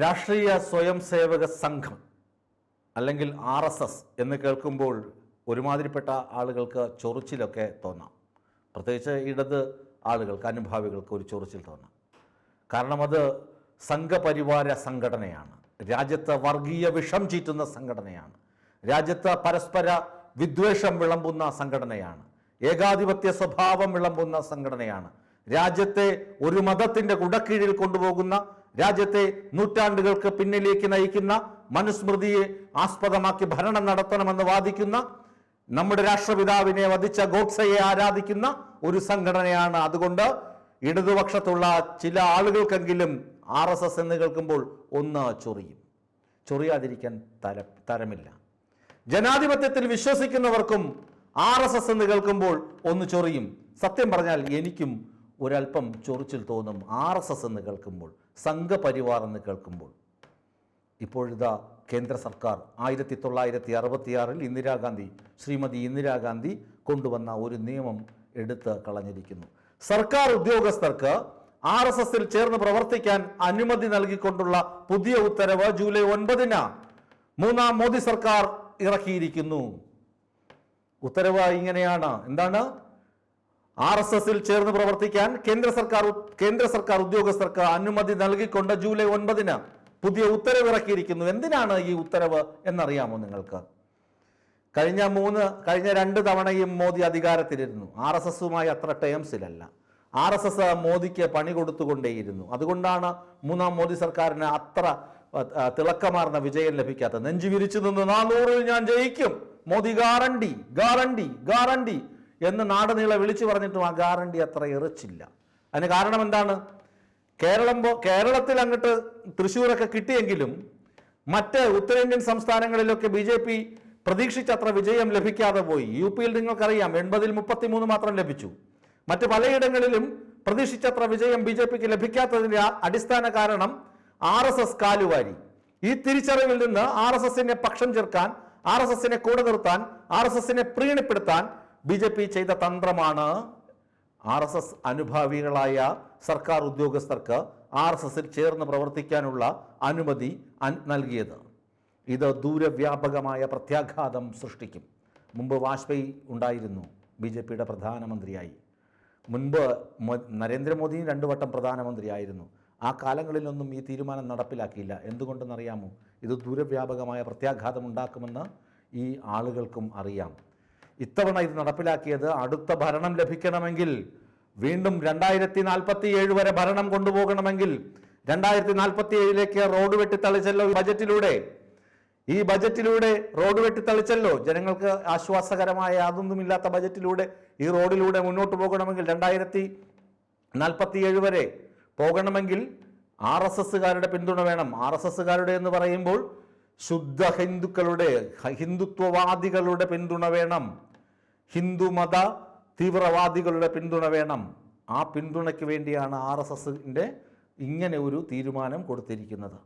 രാഷ്ട്രീയ സ്വയം സേവക സംഘം അല്ലെങ്കിൽ ആർ എസ് എസ് എന്ന് കേൾക്കുമ്പോൾ ഒരുമാതിരിപ്പെട്ട ആളുകൾക്ക് ചൊറിച്ചിലൊക്കെ തോന്നാം. പ്രത്യേകിച്ച് ഇടത് ആളുകൾക്ക് അനുഭാവികൾക്ക് ഒരു ചൊറിച്ചിൽ തോന്നാം. കാരണം അത് സംഘപരിവാര സംഘടനയാണ്. രാജ്യത്ത് വർഗീയ വിഷം ചീറ്റുന്ന സംഘടനയാണ്. രാജ്യത്ത് പരസ്പര വിദ്വേഷം വിളമ്പുന്ന സംഘടനയാണ്. ഏകാധിപത്യ സ്വഭാവം വിളമ്പുന്ന സംഘടനയാണ്. രാജ്യത്തെ ഒരു മതത്തിന്റെ കുടക്കീഴിൽ കൊണ്ടുപോകുന്ന രാജ്യത്തെ നൂറ്റാണ്ടുകൾക്ക് പിന്നിലേക്ക് നയിക്കുന്ന മനുസ്മൃതിയെ ആസ്പദമാക്കി ഭരണം നടത്തണമെന്ന് വാദിക്കുന്ന നമ്മുടെ രാഷ്ട്രപിതാവിനെ വധിച്ച ഗോഡ്സയെ ആരാധിക്കുന്ന ഒരു സംഘടനയാണ്. അതുകൊണ്ട് ഇടതുപക്ഷത്തുള്ള ചില ആളുകൾക്കെങ്കിലും ആർ എസ് എസ് എന്ന് കേൾക്കുമ്പോൾ ഒന്ന് ചൊറിയും. ചൊറിയാതിരിക്കാൻ തര തരമില്ല. ജനാധിപത്യത്തിൽ വിശ്വസിക്കുന്നവർക്കും ആർ എസ് എസ് എന്ന് കേൾക്കുമ്പോൾ ഒന്ന് ചൊറിയും. സത്യം പറഞ്ഞാൽ എനിക്കും ഒരല്പം ചൊറിച്ചിൽ തോന്നും ആർ എസ് എസ് എന്ന് കേൾക്കുമ്പോൾ. സംഘപരിവാർ എന്ന് കേൾക്കുമ്പോൾ ഇപ്പോഴിതാ കേന്ദ്ര സർക്കാർ ആയിരത്തി തൊള്ളായിരത്തി അറുപത്തിയാറിൽ ഇന്ദിരാഗാന്ധി ശ്രീമതി ഇന്ദിരാഗാന്ധി കൊണ്ടുവന്ന ഒരു നിയമം എടുത്ത് കളഞ്ഞിരിക്കുന്നു. സർക്കാർ ഉദ്യോഗസ്ഥർക്ക് ആർ എസ് എസിൽ ചേർന്ന് പ്രവർത്തിക്കാൻ അനുമതി നൽകിക്കൊണ്ടുള്ള പുതിയ ഉത്തരവ് ജൂലൈ ഒൻപതിന് മൂന്നാം മോദി സർക്കാർ ഇറക്കിയിരിക്കുന്നു. ഉത്തരവ് ഇങ്ങനെയാണ്. എന്താണ്? ആർ എസ് എസിൽ ചേർന്ന് പ്രവർത്തിക്കാൻ കേന്ദ്ര സർക്കാർ കേന്ദ്ര സർക്കാർ ഉദ്യോഗസ്ഥർക്ക് അനുമതി നൽകിക്കൊണ്ട് ജൂലൈ ഒൻപതിന് പുതിയ ഉത്തരവ് ഇറക്കിയിരിക്കുന്നു എന്തിനാണ് ഈ ഉത്തരവ് എന്നറിയാമോ നിങ്ങൾക്ക്? കഴിഞ്ഞ മൂന്ന് കഴിഞ്ഞ രണ്ട് തവണയും മോദി അധികാരത്തിലിരുന്നു. ആർ എസ് എസുമായി അത്ര ടേംസിലല്ല. ആർ എസ് എസ് മോദിക്ക് പണി കൊടുത്തുകൊണ്ടേയിരുന്നു. അതുകൊണ്ടാണ് മൂന്നാം മോദി സർക്കാരിന് അത്ര തിളക്കമാർന്ന വിജയം ലഭിക്കാത്തത്. നെഞ്ചു വിരിച്ചു നിന്ന് നാനൂറിൽ ഞാൻ ജയിക്കും. മോദി ഗ്യാരണ്ടി ഗ്യാരണ്ടി ഗ്യാരണ്ടി എന്ന് നാട് നീളെ വിളിച്ചു പറഞ്ഞിട്ടും ആ ഗ്യാരണ്ടി അത്ര എറിച്ചില്ല. അതിന് കാരണം എന്താണ്? കേരളം കേരളത്തിൽ അങ്ങോട്ട് തൃശ്ശൂരൊക്കെ കിട്ടിയെങ്കിലും മറ്റ് ഉത്തരേന്ത്യൻ സംസ്ഥാനങ്ങളിലൊക്കെ ബി ജെ പി പ്രതീക്ഷിച്ചത്ര വിജയം ലഭിക്കാതെ പോയി. യു പിയിൽ നിങ്ങൾക്കറിയാം എൺപതിൽ മുപ്പത്തിമൂന്ന് മാത്രം ലഭിച്ചു. മറ്റ് പലയിടങ്ങളിലും പ്രതീക്ഷിച്ചത്ര വിജയം ബി ജെ പിക്ക് ലഭിക്കാത്തതിന്റെ അടിസ്ഥാന കാരണം ആർ എസ് എസ് കാലുവാരി. ഈ തിരിച്ചറിവിൽ നിന്ന് ആർ എസ് എസിനെ പക്ഷം ചേർക്കാൻ ആർ എസ് എസിനെ കൂടെ നിർത്താൻ ആർ എസ് എസിനെ പ്രീണിപ്പെടുത്താൻ ബി ജെ പി ചെയ്ത തന്ത്രമാണ് ആർ എസ് എസ് അനുഭാവികളായ സർക്കാർ ഉദ്യോഗസ്ഥർക്ക് ആർ എസ് എസിൽ ചേർന്ന് പ്രവർത്തിക്കാനുള്ള അനുമതി നൽകിയത്. ഇത് ദൂരവ്യാപകമായ പ്രത്യാഘാതം സൃഷ്ടിക്കും. മുമ്പ് വാജ്പേയി ഉണ്ടായിരുന്നു ബി ജെ പിയുടെ പ്രധാനമന്ത്രിയായി. മുൻപ് നരേന്ദ്രമോദിയും രണ്ടു വട്ടം പ്രധാനമന്ത്രിയായിരുന്നു. ആ കാലങ്ങളിലൊന്നും ഈ തീരുമാനം നടപ്പിലാക്കിയില്ല. എന്തുകൊണ്ടെന്നറിയാമോ? ഇത് ദൂരവ്യാപകമായ പ്രത്യാഘാതം ഉണ്ടാക്കുമെന്ന് ഈ ആളുകൾക്കും അറിയാം. ഇത്തവണ ഇത് നടപ്പിലാക്കിയത് അടുത്ത ഭരണം ലഭിക്കണമെങ്കിൽ വീണ്ടും രണ്ടായിരത്തി നാൽപ്പത്തി ഏഴ് വരെ ഭരണം കൊണ്ടുപോകണമെങ്കിൽ രണ്ടായിരത്തി നാൽപ്പത്തി ഏഴിലേക്ക് റോഡ് വെട്ടിത്തളിച്ചല്ലോ ബജറ്റിലൂടെ. ഈ ബജറ്റിലൂടെ റോഡ് വെട്ടിത്തളിച്ചല്ലോ. ജനങ്ങൾക്ക് ആശ്വാസകരമായ യാതൊന്നുമില്ലാത്ത ബജറ്റിലൂടെ ഈ റോഡിലൂടെ മുന്നോട്ട് പോകണമെങ്കിൽ രണ്ടായിരത്തി നാൽപ്പത്തി ഏഴ് വരെ പോകണമെങ്കിൽ ആർ എസ് എസ്സുകാരുടെ പിന്തുണ വേണം. ആർ എസ് എസ്സുകാരുടെ എന്ന് പറയുമ്പോൾ ശുദ്ധ ഹിന്ദുക്കളുടെ ഹിന്ദുത്വവാദികളുടെ പിന്തുണ വേണം. ഹിന്ദുമത തീവ്രവാദികളുടെ പിന്തുണ വേണം. ആ പിന്തുണയ്ക്ക് വേണ്ടിയാണ് ആർ എസ് എസിന്റെ ഇങ്ങനെ ഒരു തീരുമാനം കൊടുത്തിരിക്കുന്നത്.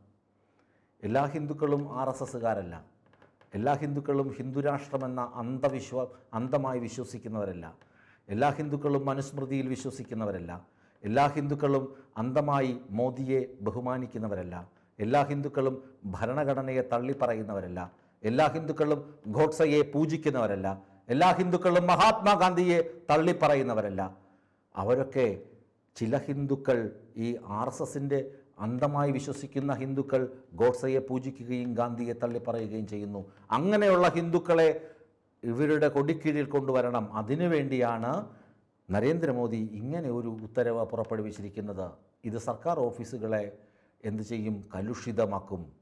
എല്ലാ ഹിന്ദുക്കളും ആർ എസ് എസ്സുകാരല്ല. എല്ലാ ഹിന്ദുക്കളും ഹിന്ദുരാഷ്ട്രമെന്ന അന്ധവിശ്വ അന്ധമായി വിശ്വസിക്കുന്നവരല്ല. എല്ലാ ഹിന്ദുക്കളും മനുസ്മൃതിയിൽ വിശ്വസിക്കുന്നവരല്ല. എല്ലാ ഹിന്ദുക്കളും അന്ധമായി മോദിയെ ബഹുമാനിക്കുന്നവരല്ല. എല്ലാ ഹിന്ദുക്കളും ഭരണഘടനയെ തള്ളിപ്പറയുന്നവരല്ല. എല്ലാ ഹിന്ദുക്കളും ഗോഡ്സയെ പൂജിക്കുന്നവരല്ല. എല്ലാ ഹിന്ദുക്കളും മഹാത്മാഗാന്ധിയെ തള്ളിപ്പറയുന്നവരല്ല. അവരൊക്കെ ചില ഹിന്ദുക്കൾ ഈ ആർ എസ് എസിന്റെ അന്ധമായി വിശ്വസിക്കുന്ന ഹിന്ദുക്കൾ ഗോഡ്സയെ പൂജിക്കുകയും ഗാന്ധിയെ തള്ളിപ്പറയുകയും ചെയ്യുന്നു. അങ്ങനെയുള്ള ഹിന്ദുക്കളെ ഇവരുടെ കൊടിക്കീഴിൽ കൊണ്ടുവരണം. അതിനുവേണ്ടിയാണ് നരേന്ദ്രമോദി ഇങ്ങനെ ഒരു ഉത്തരവ് പുറപ്പെടുവിച്ചിരിക്കുന്നത്. ഇത് സർക്കാർ ഓഫീസുകളെ എന്ത് ചെയ്യും? കലുഷിതമാക്കും.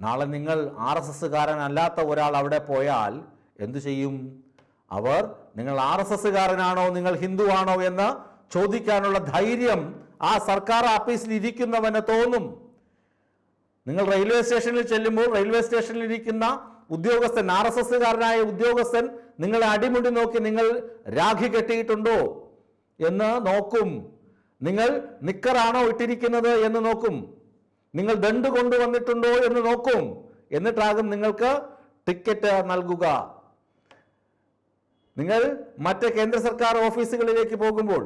നാളെ നിങ്ങൾ ആർ എസ് എസ്സുകാരനല്ലാത്ത ഒരാൾ അവിടെ പോയാൽ എന്തു ചെയ്യും? അവർ നിങ്ങൾ ആർ എസ് എസ്സുകാരനാണോ? നിങ്ങൾ ഹിന്ദു ആണോ എന്ന് ചോദിക്കാനുള്ള ധൈര്യം ആ സർക്കാർ ഓഫീസിൽ ഇരിക്കുന്നവന് തോന്നും. നിങ്ങൾ റെയിൽവേ സ്റ്റേഷനിൽ ചെല്ലുമ്പോൾ റെയിൽവേ സ്റ്റേഷനിൽ ഇരിക്കുന്ന ഉദ്യോഗസ്ഥൻ ആർ എസ് എസ്സുകാരനായ ഉദ്യോഗസ്ഥൻ നിങ്ങളെ അടിമുടി നോക്കി നിങ്ങൾ രാഖി കെട്ടിയിട്ടുണ്ടോ എന്ന് നോക്കും. നിങ്ങൾ നിക്കറാണോ ഇട്ടിരിക്കുന്നത് എന്ന് നോക്കും. നിങ്ങൾ ദണ്ട് കൊണ്ടുവന്നിട്ടുണ്ടോ എന്ന് നോക്കും. എന്നിട്ടാകും നിങ്ങൾക്ക് ടിക്കറ്റ് നൽകുക. നിങ്ങൾ മറ്റ് കേന്ദ്ര സർക്കാർ ഓഫീസുകളിലേക്ക് പോകുമ്പോൾ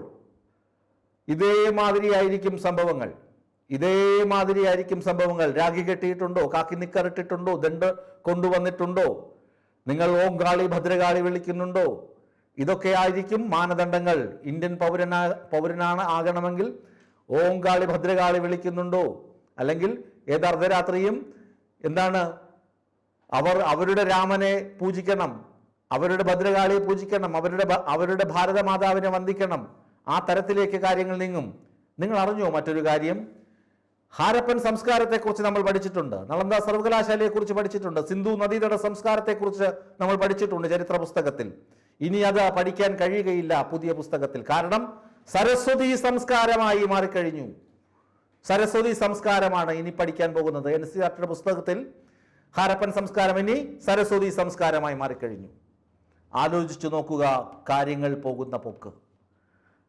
ഇതേമാതിരിയായിരിക്കും സംഭവങ്ങൾ. ഇതേമാതിരിയായിരിക്കും സംഭവങ്ങൾ. രാഖി കെട്ടിയിട്ടുണ്ടോ? കാക്കി നിക്കറിട്ടിട്ടുണ്ടോ? ദണ്ട് കൊണ്ടുവന്നിട്ടുണ്ടോ? നിങ്ങൾ ഓം ഗാളി ഭദ്രകാളി വിളിക്കുന്നുണ്ടോ? ഇതൊക്കെ ആയിരിക്കും മാനദണ്ഡങ്ങൾ. ഇന്ത്യൻ പൗരനാ പൗരനാണ് ആകണമെങ്കിൽ ഓം ഗാളി ഭദ്രകാളി വിളിക്കുന്നുണ്ടോ? അല്ലെങ്കിൽ ഏത് അർദ്ധരാത്രിയും എന്താണ്? അവർ അവരുടെ രാമനെ പൂജിക്കണം അവരുടെ ഭദ്രകാളിയെ പൂജിക്കണം അവരുടെ അവരുടെ ഭാരതമാതാവിനെ വന്ദിക്കണം. ആ തരത്തിലേക്ക് കാര്യങ്ങൾ നീങ്ങും. നിങ്ങൾ അറിഞ്ഞോ മറ്റൊരു കാര്യം? ഹാരപ്പൻ സംസ്കാരത്തെക്കുറിച്ച് നമ്മൾ പഠിച്ചിട്ടുണ്ട്. നളന്ദ സർവകലാശാലയെക്കുറിച്ച് പഠിച്ചിട്ടുണ്ട്. സിന്ധു നദീതട സംസ്കാരത്തെക്കുറിച്ച് നമ്മൾ പഠിച്ചിട്ടുണ്ട് ചരിത്ര പുസ്തകത്തിൽ. ഇനി അത് പഠിക്കാൻ കഴിയുകയില്ല പുതിയ പുസ്തകത്തിൽ. കാരണം സരസ്വതി സംസ്കാരമായി മാറിക്കഴിഞ്ഞു. സരസ്വതി സംസ്കാരമാണ് ഇനി പഠിക്കാൻ പോകുന്നത്. എൻ സി ആർട്ടിയുടെ പുസ്തകത്തിൽ ഹാരപ്പൻ സംസ്കാരം ഇനി സരസ്വതി സംസ്കാരമായി മാറിക്കഴിഞ്ഞു. ആലോചിച്ചു നോക്കുക കാര്യങ്ങൾ പോകുന്ന പോക്ക്.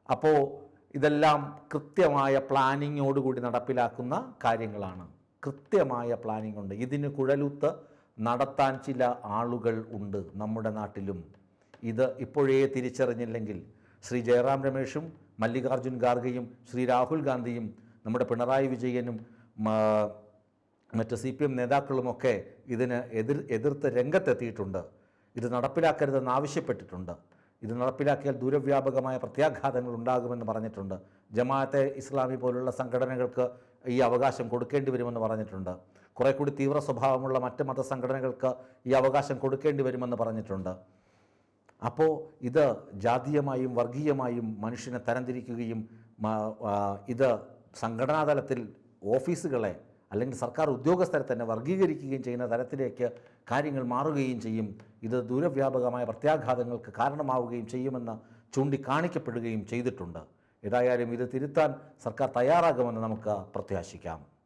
അപ്പോൾ ഇതെല്ലാം കൃത്യമായ പ്ലാനിങ്ങോടുകൂടി നടപ്പിലാക്കുന്ന കാര്യങ്ങളാണ്. കൃത്യമായ പ്ലാനിംഗ് ഉണ്ട്. ഇതിന് കുഴലുത്ത് നടത്താൻ ചില ആളുകൾ ഉണ്ട് നമ്മുടെ നാട്ടിലും. ഇത് ഇപ്പോഴേ തിരിച്ചറിഞ്ഞില്ലെങ്കിൽ ശ്രീ ജയറാം രമേഷും മല്ലികാർജുൻ ഖാർഗെയും ശ്രീ രാഹുൽ ഗാന്ധിയും നമ്മുടെ പിണറായി വിജയനും മറ്റ് സി പി എം നേതാക്കളുമൊക്കെ ഇതിന് എതിർ എതിർത്ത് രംഗത്തെത്തിയിട്ടുണ്ട്. ഇത് നടപ്പിലാക്കരുതെന്ന് ആവശ്യപ്പെട്ടിട്ടുണ്ട്. ഇത് നടപ്പിലാക്കിയാൽ ദൂരവ്യാപകമായ പ്രത്യാഘാതങ്ങൾ ഉണ്ടാകുമെന്ന് പറഞ്ഞിട്ടുണ്ട്. ജമാഅത്തെ ഇസ്ലാമി പോലുള്ള സംഘടനകൾക്ക് ഈ അവകാശം കൊടുക്കേണ്ടി വരുമെന്ന് പറഞ്ഞിട്ടുണ്ട്. കുറെ കൂടി തീവ്ര സ്വഭാവമുള്ള മറ്റ് മതസംഘടനകൾക്ക് ഈ അവകാശം കൊടുക്കേണ്ടി വരുമെന്ന് പറഞ്ഞിട്ടുണ്ട്. അപ്പോൾ ഇത് ജാതീയമായും വർഗീയമായും മനുഷ്യനെ തരംതിരിക്കുകയും മ- ആ, തലത്തിൽ ഓഫീസുകളെ അല്ലെങ്കിൽ സർക്കാർ ഉദ്യോഗസ്ഥരെ തന്നെ വർഗീകരിക്കുകയും ചെയ്യുന്ന തരത്തിലേക്ക് കാര്യങ്ങൾ മാറുകയും ചെയ്യും. ഇത് ദൂരവ്യാപകമായ പ്രത്യാഘാതങ്ങൾക്ക് കാരണമാവുകയും ചെയ്യുമെന്ന് ചൂണ്ടിക്കാണിക്കപ്പെടുകയും ചെയ്തിട്ടുണ്ട്. ഏതായാലും ഇത് തിരുത്താൻ സർക്കാർ തയ്യാറാകുമെന്ന് നമുക്ക് പ്രത്യാശിക്കാം.